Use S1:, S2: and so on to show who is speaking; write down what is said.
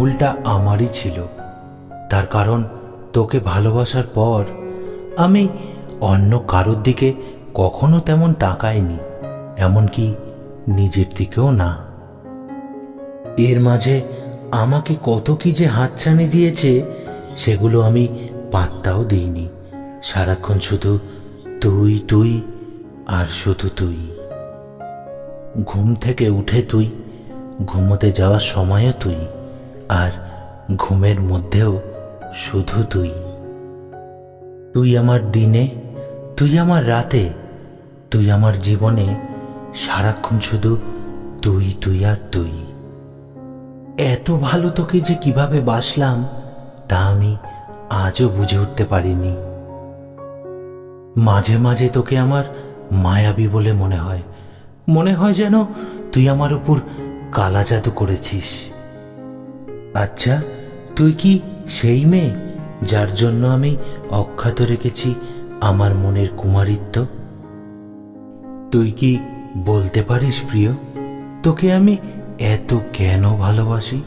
S1: ভুলটা আমারই ছিল। তার কারণ তোকে ভালোবাসার পর আমি অন্য কারোর দিকে কখনো তেমন তাকাইনি, এমনকি নিজের দিকেও না। এর মাঝে আমাকে কত কি যে হাতছানি দিয়েছে, সেগুলো আমি পাত্তাও দিইনি। সারাক্ষণ শুধু তুই তুই আর শুধু তুই। ঘুম থেকে উঠে তুই, ঘুমোতে যাওয়ার সময়ও তুই। আর ঘুমের মধ্যেও শুধু তুই। তুই আমার দিনে, তুই আমার রাতে, তুই আমার জীবনে সারাক্ষণ শুধু তুই তুই আর তুই। এত ভালো তোকে যে কীভাবে বাসলাম, তা আমি আজও বুঝে উঠতে পারিনি। মাঝে মাঝে তোকে আমার মায়াবী বলে মনে হয়। মনে হয় যেন তুই আমার উপর কালা জাদু করেছিস। আচ্ছা তুই কি সেই মেয়ে যার জন্য আমি অখ্যাত রেখেছি আমার মনের কুমারিত্ব? তুই কি বলতে পারিস প্রিয়? তোকে আমি এত কেন ভালোবাসি?